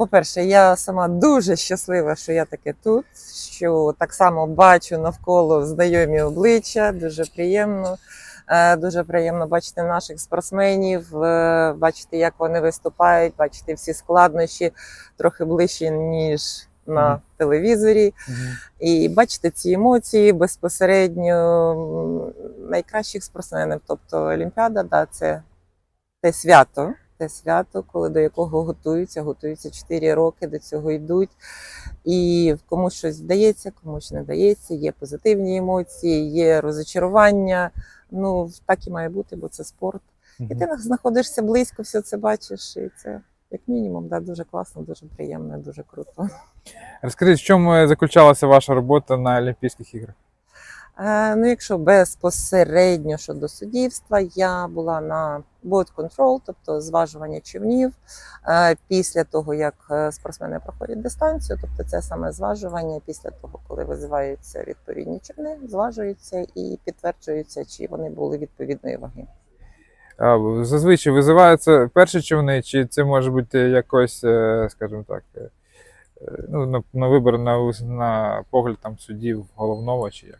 по-перше, я сама дуже щаслива, що я таке тут, що так само бачу навколо знайомі обличчя, дуже приємно. Е, Дуже приємно бачити наших спортсменів, е, бачити, як вони виступають, бачити всі складнощі трохи ближче, ніж на телевізорі. І бачити ці емоції безпосередньо найкращих спортсменів. Тобто Олімпіада, да, це те свято, те свято, коли до якого готуються, готуються 4 роки, до цього йдуть. І комусь щось вдається, комусь не вдається. Є позитивні емоції, є розочарування. Ну так і має бути, бо це спорт. І ти знаходишся близько, все це бачиш, і це. Як мінімум, да, дуже класно, дуже приємно, дуже круто. Розкажіть, в чому заключалася ваша робота на Олімпійських іграх? Е, ну, якщо безпосередньо щодо суддівства, я була на boat control, тобто зважування човнів. Е, після того, як е, спортсмени проходять дистанцію, тобто це саме зважування, після того, коли визиваються відповідні човни, зважуються і підтверджуються, чи вони були відповідної ваги. Зазвичай визиваються перші човни, чи це може бути якось, скажімо так, ну, на, на вибір на, на погляд там суддів головного чи як?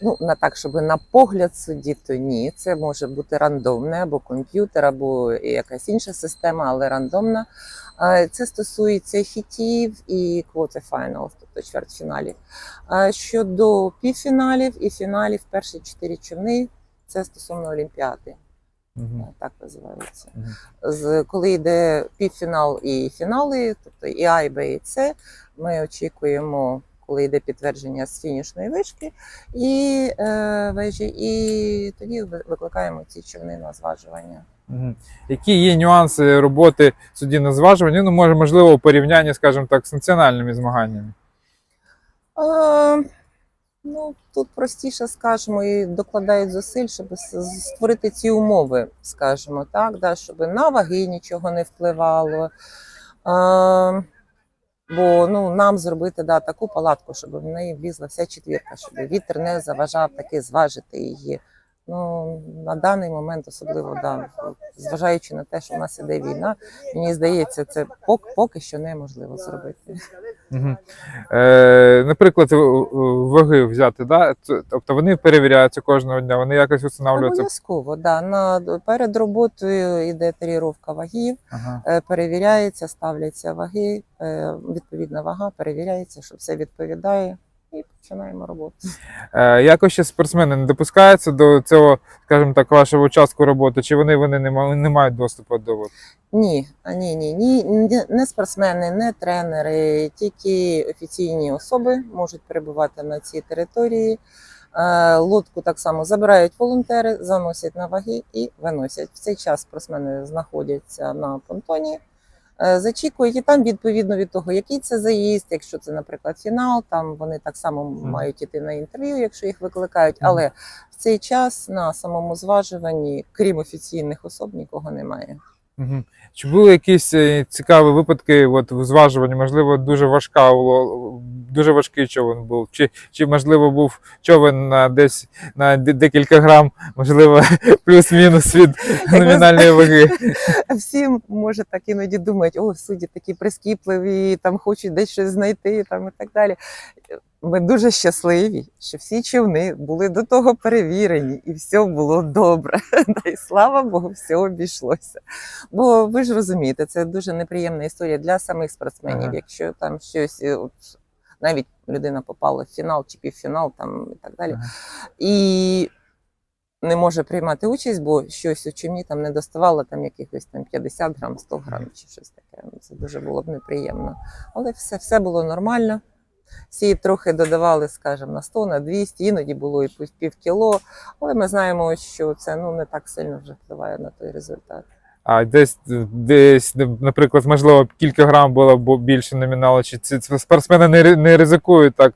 Ну, на так, щоб на погляд судді, то ні. Це може бути рандомне або комп'ютер, або якась інша система, але рандомна. Це стосується хітів і quarterfinals, тобто чвертьфіналів. Щодо півфіналів і фіналів, перші чотири човни це стосовно Олімпіади. Мгм. Так називається. З коли йде півфінал і фінали, тобто і А, і Б, і С, ми очікуємо, коли йде підтвердження з фінішної вишки і е, вежі, і тоді викликаємо ці човни на зважування. Які є нюанси роботи судді на зважуванні? Ну, може, можливо, у порівнянні, скажімо так, з національними змаганнями. Е, ну, тут простіше скажемо, і докладають зусиль, щоб створити ці умови, скажімо так, да, щоб на ваги нічого не впливало. Е, бо ну, нам зробити да, таку палатку, щоб в неї влізла вся четвірка, щоб вітер не заважав таки зважити її. Ну, на даний момент, особливо, да, зважаючи на те, що в нас іде війна, мені здається, це поки, поки що неможливо зробити. Угу. Е, наприклад, ваги взяти, да? Тобто вони перевіряються кожного дня, вони якось встановлюються. Обов'язково, да. На, перед роботою йде таріровка вагів, Ага. е, перевіряється, ставляться ваги, е, відповідна вага, перевіряється, що все відповідає, починаємо роботу. Е, якось ще спортсмени не допускаються до цього, скажімо так, вашого участку роботи, чи вони, вони не, ма- не мають доступу до вас? Ні, ні, ні, ні, не спортсмени, не тренери, тільки офіційні особи можуть перебувати на цій території. Е, Лодку так само забирають волонтери, заносять на ваги і виносять. В цей час спортсмени знаходяться на понтоні, зачікують, і там відповідно від того, який це заїзд, якщо це, наприклад, фінал, там вони так само мають іти на інтерв'ю, якщо їх викликають. Але в цей час на самому зважуванні, крім офіційних особ, нікого немає. Угу. Чи були якісь е, цікаві випадки от, в зважуванні? Можливо, дуже важка дуже важкий човен був, чи, чи можливо був човен на десь на декілька грам, можливо, плюс-мінус від номінальної ваги. Всі може так іноді думають, о, судді такі прискіпливі, там хочуть десь щось знайти, там і так далі. Ми дуже щасливі, що всі човни були до того перевірені, і все було добре. Й слава Богу, все обійшлося. Бо ви ж розумієте, це дуже неприємна історія для самих спортсменів. Ага. Якщо там щось, е, от, навіть людина попала в фінал чи півфінал, там і так далі. Ага. І не може приймати участь, бо щось у човні там не доставало там якихось там 50 грам, 100 грам чи щось таке. Це дуже було б неприємно. Але все, все було нормально. Всі трохи додавали, скажімо, на 100, на 200, іноді було і пів кіло. Але ми знаємо, що це ну, не так сильно вже впливає на той результат. А десь, десь, наприклад, можливо, кілька грам було більше номіналу, чи ці спортсмени не, не ризикують так.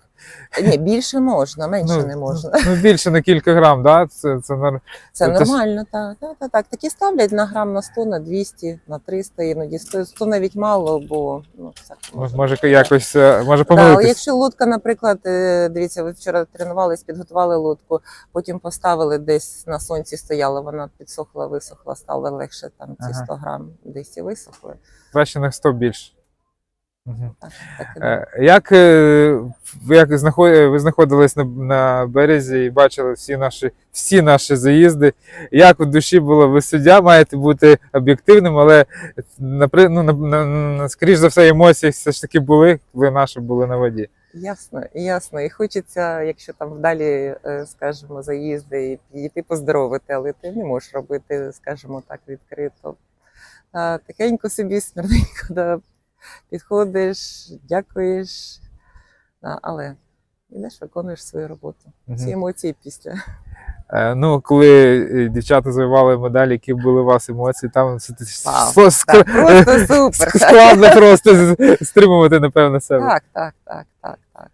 Ні, більше можна, менше не можна. Ну, більше на кілька грам, да? Це, це, нар- Це Це нормально, так, так, так, так. Такі ставлять на грам на 100, на 200, на 300, іноді 100, 100 навіть мало, бо ну, всяке може може якось е, може Да, помилитись. якщо лодка, наприклад, е, дивіться, ви вчора тренувались, підготували лодку, потім поставили десь на сонці стояла, вона підсохла, висохла, стало легше там ці Ага. 100 грам десь і висохли. Краще на 100 більше. Як, е, як знаход- ви знаходились на, на березі і бачили всі наші, всі наші заїзди? Як у душі було? Ви суддя маєте бути об'єктивним, але напри, ну, на, на, на, скоріш за все, емоції все ж таки були, коли наші були на воді. Ясно, ясно. І хочеться, якщо там вдалі, е, скажімо, заїзди і підійти поздоровити, але ти не можеш робити, скажімо так, відкрито. Тихенько собі, смирненько, да, підходиш, дякуєш, але йдеш, виконуєш свою роботу. Всі Мгм. емоції після. Е, Ну, коли е, дівчата завоювали медалі, які були у вас емоції, там це- це- Вау, ск- ск- Так, просто супер. складно просто стримувати, напевно, себе. Так, так, так, так, так.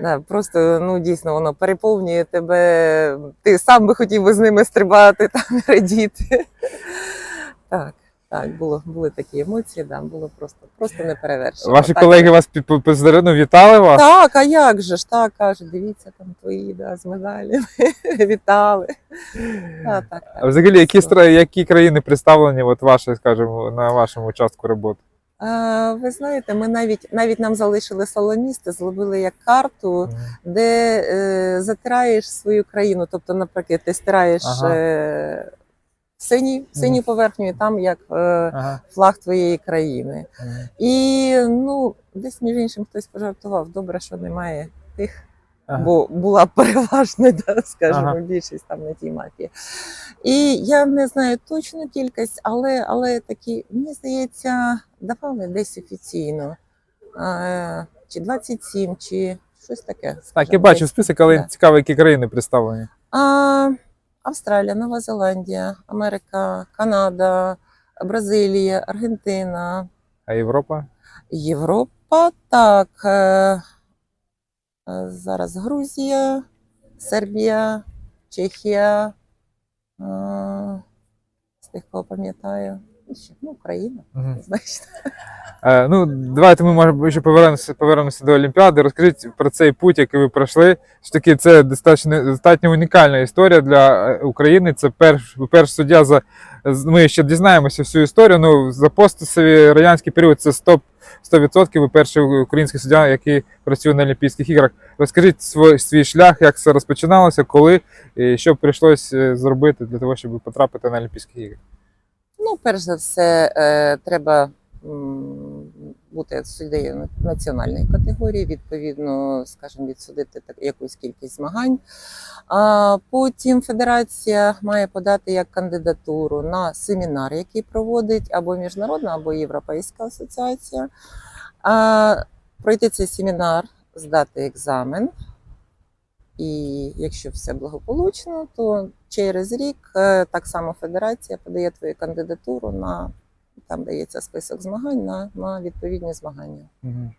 Да, просто ну дійсно воно переповнює тебе. Ти сам би хотів би з ними стрибати там радіти. Так, так, було, були такі емоції, да, було просто, просто неперевершено. Ваші так, колеги вас під- ну, вітали вас? Так, а як же ж? Так, кажуть, дивіться там твої да, з медалями. Вітали. Так, так, так. А взагалі, які, які країни представлені, от ваші, скажімо, на вашому участку роботи? А, ви знаєте, ми навіть навіть нам залишили салоністи, зробили як карту. де е, затираєш свою країну. Тобто, наприклад, ти стираєш Ага. е, синій, синю поверхню, і там як е, Ага. флаг твоєї країни. Мгм. І ну, десь між іншим хтось пожартував. Добре, що немає тих, Ага. бо була переважна, да, скажімо, Ага. більшість там на тій мапі. І я не знаю точну кількість, але, але такі, мені здається, давали десь офіційно. Е, чи 27, чи щось таке. Так, я бачу список, але Да. цікаво, які країни представлені. А, Австралія, Нова Зеландія, Америка, Канада, Бразилія, Аргентина, А Європа? Європа. Так. е, е, Зараз Грузія, Сербія, Чехія. е, З тих, кого пам'ятаю. Ну, Україна, Мгм. значить. Е, ну, давайте ми може ще повернемося, повернемося до Олімпіади. Розкажіть про цей путь, який ви пройшли. Що таки це достатньо, достатньо унікальна історія для е, України. Це перш, перш суддя за ми ще дізнаємося всю історію. Ну за постсові радянський період це 100%, 100% ви перший український суддя, який працює на Олімпійських іграх. Розкажіть свій, свій шлях, як це розпочиналося, коли і що прийшлось е, зробити для того, щоб потрапити на Олімпійські ігри. Ну, перш за все, е, треба бути суддею національної категорії, відповідно, скажімо, відсудити якусь кількість змагань. А потім федерація має подати як кандидатуру на семінар, який проводить або міжнародна, або європейська асоціація. А, пройти цей семінар, здати екзамен. І якщо все благополучно, то через рік е, так само федерація подає твою кандидатуру на там дається список змагань на, на відповідні змагання. Мгм.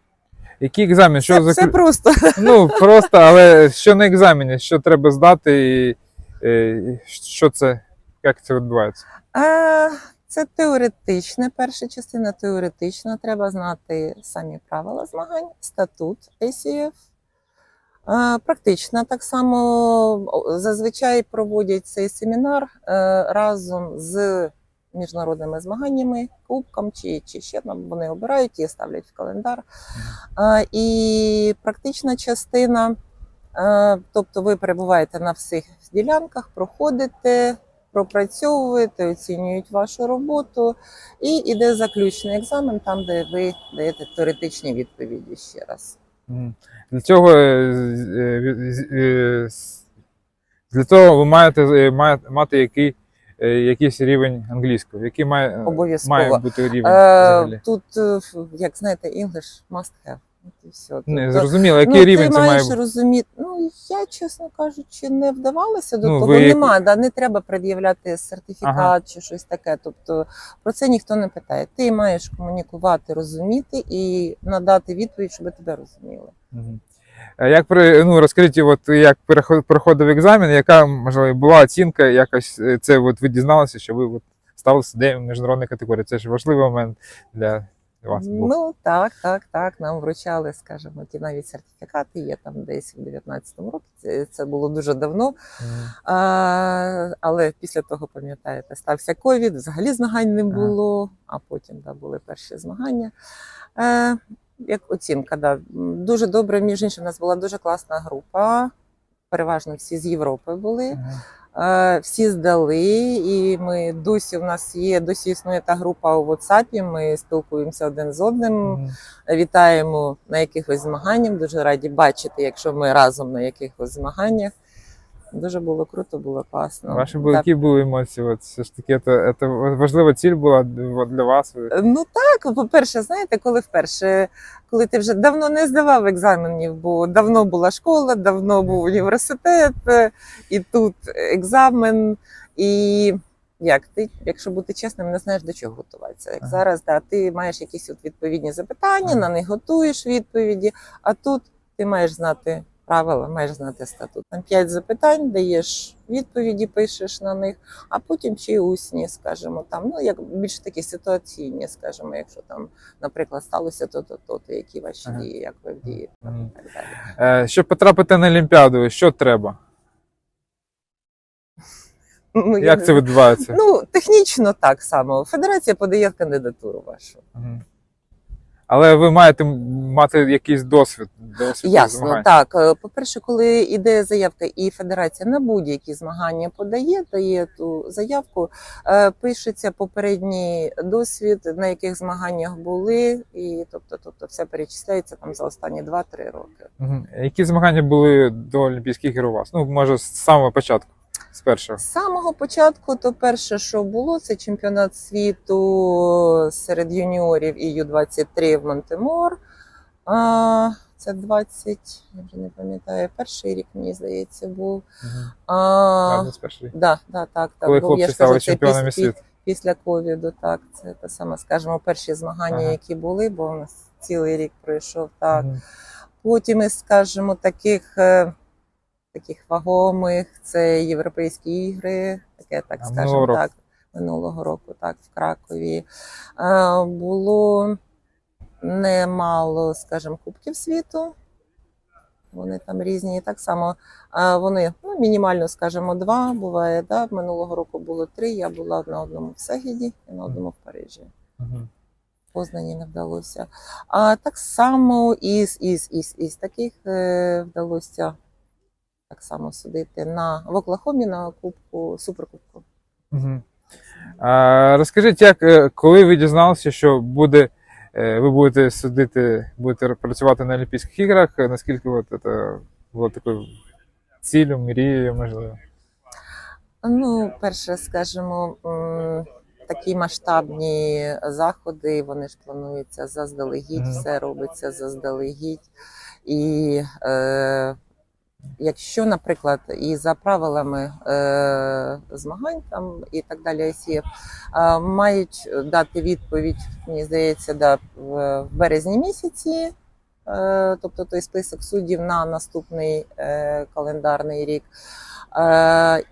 Який екзамен? Що Це, за все просто. Ну, просто, але що на екзамені, що треба здати, і, і що це, як це відбувається? Е, Це теоретичне, перша частина теоретична. Треба знати самі правила змагань, статут ACF. Практична так само зазвичай проводять цей семінар е, разом з міжнародними змаганнями, кубком чи, чи ще там вони обирають і ставлять в календар. І практична частина, е, тобто ви перебуваєте на всіх ділянках, проходите, пропрацьовуєте, оцінюють вашу роботу, і йде заключний екзамен, там, де ви даєте теоретичні відповіді ще раз. Для цього, е, е, е, для того ви маєте, мати який, якийсь рівень англійського, який має, має бути рівень Е, взагалі. тут, як знаєте, English must have. І все. Не, Тобто, зрозуміло, який ну, рівень ти це маєш бути. розуміти. Ну я чесно кажучи, не вдавалася до Ну, того. ви Нема, да, не треба пред'являти сертифікат Ага. чи щось таке. Тобто про це ніхто не питає. Ти маєш комунікувати, розуміти і надати відповідь, щоб тебе розуміли. А Як при ну розкажіть, от як проходив екзамен, яка можливо була оцінка, якось е, це от ви дізналися, що ви от стали суддею міжнародної категорії. Це ж важливий момент для для вас був? Ну так, так, так. Нам вручали, скажімо, ті навіть сертифікати є там десь в 19-му році. Це, було дуже давно. Мгм. А, але після того, пам'ятаєте, стався ковід, взагалі змагань не було, а потім да, були перші змагання. Е, як оцінка, да. дуже добре, між іншим, у нас була дуже класна група. Переважно всі з Європи були. Мгм. Е, Всі здали, і ми досі в нас є, досі існує та група у WhatsApp, Ми спілкуємося один з одним, вітаємо на якихось змаганнях. Дуже раді бачити, якщо ми разом на якихось змаганнях. Дуже було круто, було класно. Ваші були, Так. які були емоції? От все ж таки, це, це важлива ціль була для вас. Ну так, по-перше, знаєте, коли вперше, коли ти вже давно не здавав екзаменів, бо давно була школа, давно був університет, е, і тут екзамен, і як ти, якщо бути чесним, не знаєш до чого готуватися. Як Ага. зараз, да, ти маєш якісь от відповідні запитання, Ага. на них готуєш відповіді, а тут ти маєш знати правила, маєш знати статут. Там п'ять запитань, даєш відповіді, пишеш на них, а потім ще й усні, скажімо, там, ну як більш такі ситуаційні, скажімо, якщо там, наприклад, сталося то-то, то-то, які ваші Ага. дії, як ви дієте, Мгм. і так далі. Е, щоб потрапити на Олімпіаду, що треба? Ну, Як не це відбувається? Ну, технічно так само. Федерація подає кандидатуру вашу. Мгм. Але ви маєте мати якийсь досвід. досвід Ясно, змагань. так. Е, По-перше, коли йде заявка, і федерація на будь-які змагання подає, дає ту заявку, е, пишеться попередній досвід, на яких змаганнях були, і тобто, тобто все перечисляється там за останні 2-3 роки. Мгм. Які змагання були до Олімпійських ігор у вас? Ну, може, з самого початку, з першого. З самого початку, то перше, що було, це чемпіонат світу серед юніорів і Ю-23 в Монтемор. А, це 20, я вже не пам'ятаю, перший рік, мені здається, був. А, Так, да, да, так, так. Коли був. хлопці Я ж стали кажу, це чемпіонами після, світу. після ковіду, так. Це те саме, скажімо, перші змагання, Ага. які були, бо у нас цілий рік пройшов так. Мгм. Потім із, скажімо, таких, е, таких вагомих це європейські ігри, таке, так року? так, минулого року, так, в Кракові. Було немало, скажімо, Кубків світу. Вони там різні. І так само вони ну, мінімально, скажімо, два буває. Да? Минулого року було три. Я була на одному в Сегіді і на одному в Парижі. Познані не вдалося. А так само із, із, із, із таких е, вдалося так само судити на в Оклахомі на кубку суперкубку. Мгм. А, розкажіть, як, е, коли ви дізналися, що буде, е, ви будете судити, будете працювати на Олімпійських іграх, е, наскільки от це було такою ціллю, мрією, можливо? Ну, перше, скажімо, такі масштабні заходи, вони ж плануються заздалегідь, Мгм. все робиться заздалегідь. І е, якщо, наприклад, і за правилами е, змагань там і так далі ICF, е, мають дати відповідь, мені здається, да, в, березні місяці. е, Тобто той список суддів на наступний е, календарний рік. Е,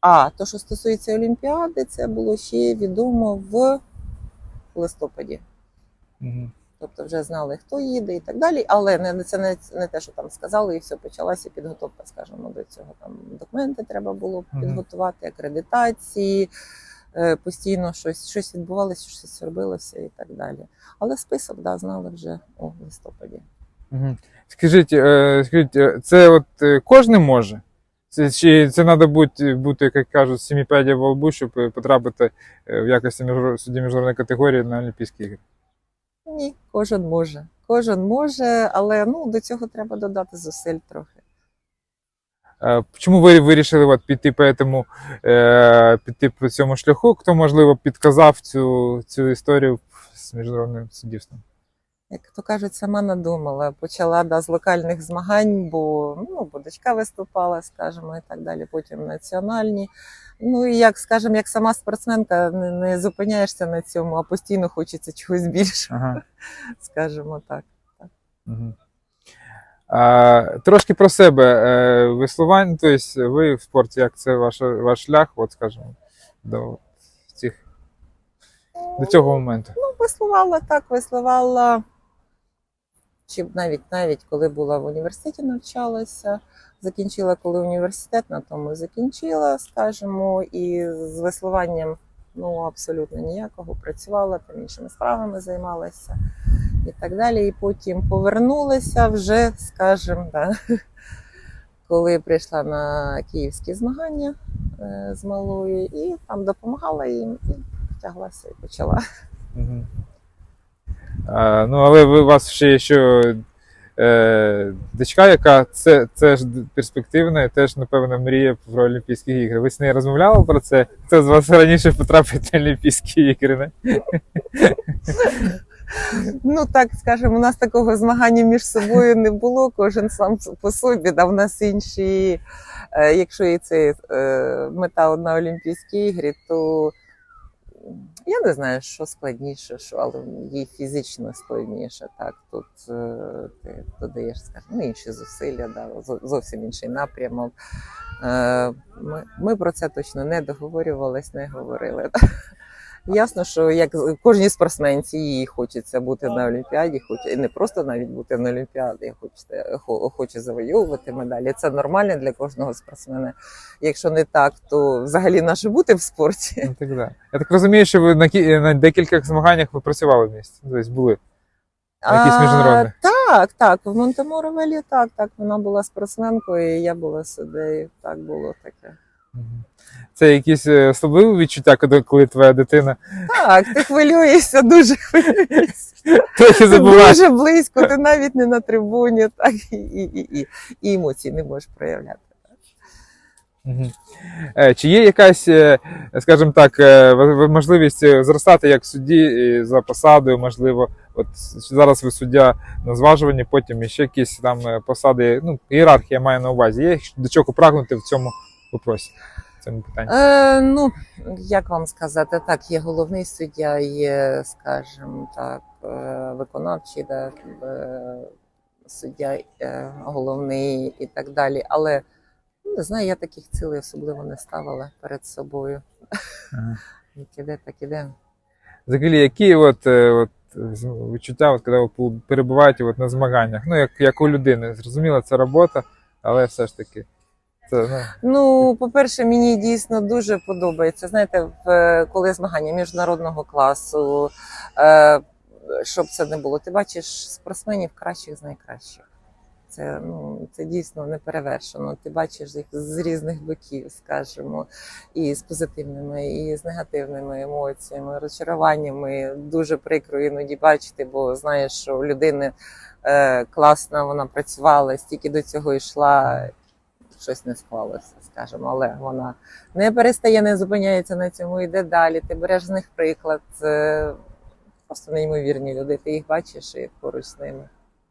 а то, що стосується Олімпіади, це було ще відомо в листопаді. Мгм. Тобто вже знали, хто їде і так далі. Але не це не, не те, що там сказали, і все почалася підготовка, скажімо, до цього. Там документи треба було підготувати, акредитації. е, Постійно щось, щось відбувалося, щось робилося і так далі. Але список да, знали вже у листопаді. Скажіть, е, скажіть, е, це от кожен може? Це, чи це треба бути, бути, як кажуть, сіміпедія во лбу, щоб потрапити в якості судді міжнародної категорії на Олімпійські ігри? Ні, кожен може. Кожен може, але ну, до цього треба додати зусиль трохи. Е, Чому ви вирішили от, піти по, цьому, е, піти по цьому шляху? Хто, можливо, підказав цю, цю історію з міжнародним суддівством? Як то кажуть, сама надумала. Почала да, з локальних змагань, бо ну, бо дочка виступала, скажімо, і так далі, потім національні. Ну і як, скажімо, як сама спортсменка, не, не зупиняєшся на цьому, а постійно хочеться чогось більше, Ага. скажімо так. Мгм. А, трошки про себе. Е, веслування, тобто ви в спорті, як це ваш, ваш шлях, от скажімо, до цих. до цього моменту? Ну, веслувала так, веслувала. Чи навіть навіть коли була в університеті, навчалася, закінчила коли університет, на тому закінчила, скажімо, і з веслуванням ну абсолютно ніякого. Працювала там іншими справами займалася і так далі. І потім повернулася вже, скажімо, да, коли прийшла на київські змагання е, з малою, і там допомагала їм і втяглася і почала. А, ну, але ви у вас ще є що е, дочка, яка це, це ж перспективна, теж, напевно, мріє про Олімпійські ігри. Ви з нею розмовляли про це? Хто з вас раніше потрапить на Олімпійські ігри? Не? Ну так скажемо, у нас такого змагання між собою не було. Кожен сам по собі. Да, в нас інші, е, якщо і це е, мета одна Олімпійські ігри, то я не знаю, що складніше, що, але їй фізично складніше. Так, тут е, ти додаєш, скажімо, ну, інші зусилля, да, зовсім інший напрямок. Е, Ми, ми про це точно не договорювались, не говорили. Ясно, що як кожній спортсменці їй хочеться бути на Олімпіаді, хоче і не просто навіть бути на Олімпіаді, хоче, хоче завоювати медалі. Це нормально для кожного спортсмена. Якщо не так, то взагалі наше бути в спорті. Ну, так, да. Я так розумію, що ви на, кі- на декількох змаганнях ви працювали в місті. Тобто були. Якісь міжнародних? Так, так. В Монтеморовелі так, так. Вона була спортсменкою, і я була суддею. Так було таке. Це якісь е, особливі відчуття, коли, твоя дитина Так, ти хвилюєшся, дуже хвилюєшся. трохи забуваєш. Дуже близько, ти навіть не на трибуні, так і, і, і, і, і емоцій не можеш проявляти. Е, Чи є якась, е, скажімо так, можливість зростати як судді за посадою, можливо, от зараз ви суддя на зважуванні, потім ще якісь там посади, ну, ієрархія має на увазі. Є до чого прагнути в цьому вопросі, в цьому питанні? Е, ну, як вам сказати, так, є головний суддя, є, скажімо так, е, виконавчий да, е, суддя е, головний і так далі. Але ну, не знаю, я таких цілей особливо не ставила перед собою. Ага. Як іде, так іде. Взагалі, які от, от відчуття, от, коли ви перебуваєте от, на змаганнях? Ну, як, як у людини. Зрозуміло, це робота, але все ж таки. Ну, по-перше, мені дійсно дуже подобається. Знаєте, в коли змагання міжнародного класу, е, щоб це не було, ти бачиш спортсменів кращих з найкращих. Це, ну, це дійсно не перевершено. Ти бачиш їх з різних боків, скажімо, і з позитивними, і з негативними емоціями, розчаруваннями. Дуже прикро іноді бачити, бо знаєш, що у людини е, класна, вона працювала, стільки до цього йшла, щось не склалося, скажімо, але вона не перестає, не зупиняється на цьому, йде далі. Ти береш з них приклад. Просто неймовірні люди. Ти їх бачиш і поруч з ними.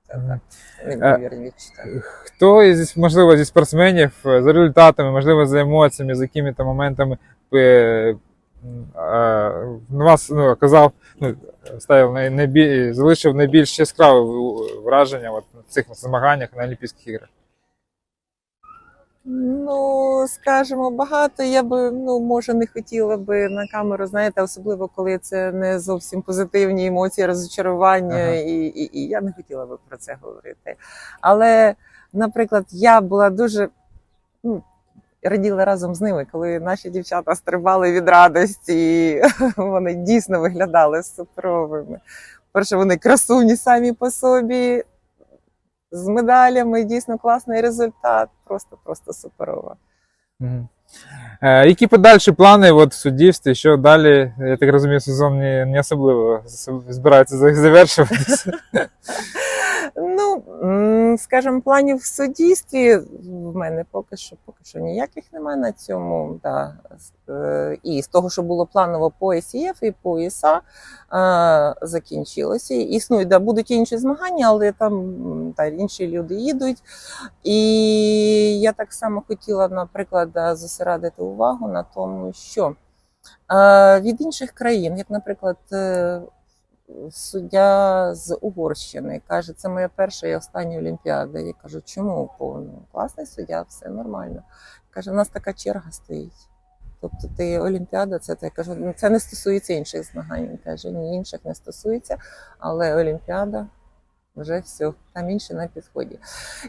Це так, неймовірні відчуття. Хто із, можливо, зі спортсменів е, за результатами, можливо, за емоціями, за якими-то моментами е, е, вас ну, оказав, ну, ставив найбіль, залишив найбільш яскраве враження от, на цих змаганнях на Олімпійських іграх? Ну, скажімо, багато я би ну може не хотіла би на камеру, знаєте, особливо коли це не зовсім позитивні емоції, розчарування, Ага. і, і, і я не хотіла би про це говорити. Але, наприклад, я була дуже ну, раділа разом з ними, коли наші дівчата стрибали від радості, і вони дійсно виглядали суперовими. Перше, вони красуні самі по собі. З медалями дійсно класний результат, просто просто суперово. Угу. Е, які подальші плани от, в суддівстві? Що далі? Я так розумію, сезон не особливо збирається завершуватися. Ну, скажімо, планів в суддівстві в мене поки що поки що ніяких немає на цьому. Да. Е, І з того, що було планово по СІФ і по ІСА, е, закінчилося. Існують, да, будуть інші змагання, але там та, інші люди їдуть. І я так само хотіла, наприклад, да, зосередити увагу на тому, що е, від інших країн, як, наприклад, е, суддя з Угорщини каже, це моя перша і остання Олімпіада. Я кажу, чому повно? Класний суддя, все нормально. Каже, у нас така черга стоїть. Тобто ти Олімпіада, це так кажу, ну, це не стосується інших змагань, каже, ні, інших не стосується, але Олімпіада вже все, там інше на підході.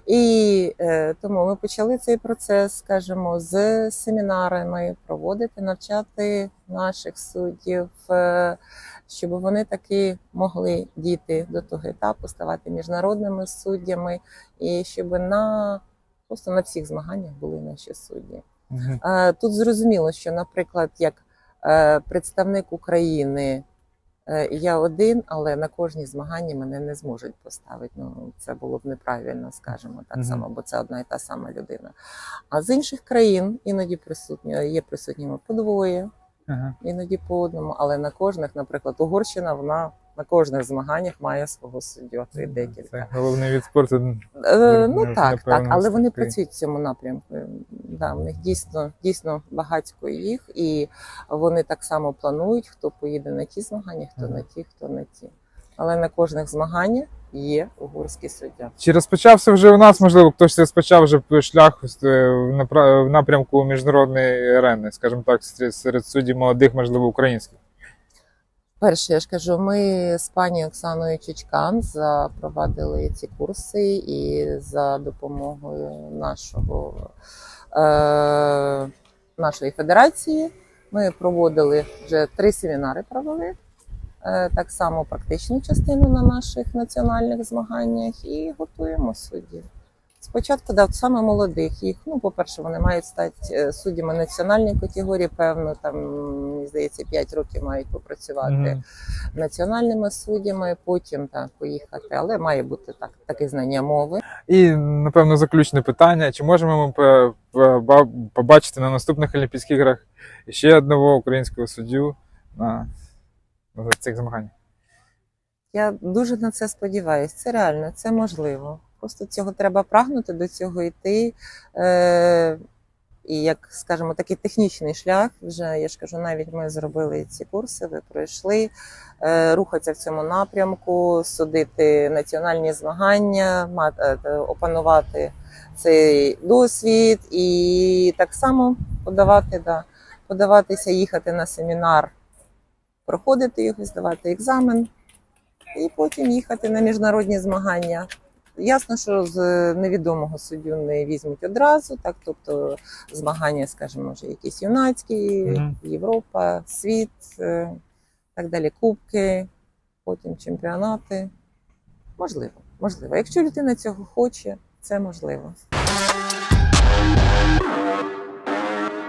І е, тому ми почали цей процес, скажімо, з семінарами проводити, навчати наших суддів, е, щоб вони таки могли дійти до того етапу, ставати міжнародними суддями, і щоб на просто на всіх змаганнях були наші судді. Е, Тут зрозуміло, що, наприклад, як е, представник України е, я один, але на кожні змагання мене не зможуть поставити. Ну це було б неправильно, скажімо так Мгм. само, бо це одна і та сама людина. А з інших країн іноді присутні є присутніми по двоє, Ага. іноді по одному, але на кожних, наприклад, Угорщина, вона на кожних змаганнях має свого суддю, а то й декілька. Це головний від спорту. Е, Ну, так, так, але вони такий. працюють в цьому напрямку. Да, в них дійсно дійсно багатько їх, і вони так само планують, хто поїде на ті змагання, хто Ага. на ті, хто на ті. Але на кожних змаганнях є угорський суддя. Чи розпочався вже у нас, можливо, хтось розпочав вже шлях е, в напрямку міжнародної арени, скажімо так, серед суддів молодих, можливо, українських? Перше, я ж кажу, ми з пані Оксаною Чичкан запровадили ці курси і за допомогою нашого, е, нашої федерації ми проводили вже три семінари провели. Е, так само практичну частину на наших національних змаганнях і готуємо суддів. Спочатку дав саме молодих їх. Ну, по-перше, вони мають стати е, суддями національної категорії, певно, там, мені здається, 5 років мають попрацювати Мгм. національними суддями, потім так поїхати, але має бути так, таке знання мови. І, напевно, заключне питання: чи можемо ми по- по- ба- побачити на наступних Олімпійських іграх ще одного українського суддю на цих змаганнях? Я дуже на це сподіваюся. Це реально, це можливо. Просто цього треба прагнути, до цього йти. Е- і як скажімо, такий технічний шлях, вже я ж кажу, навіть ми зробили ці курси, ви пройшли, е, рухатися в цьому напрямку, судити національні змагання, е, опанувати цей досвід і так само подавати, да, подаватися, їхати на семінар, проходити його, здавати екзамен і потім їхати на міжнародні змагання. Ясно, що з невідомого суддю не візьмуть одразу, так тобто змагання, скажімо, вже якісь юнацькі, Мгм. Європа, світ, е, так далі, кубки, потім чемпіонати. Можливо, можливо. Якщо людина цього хоче, це можливо.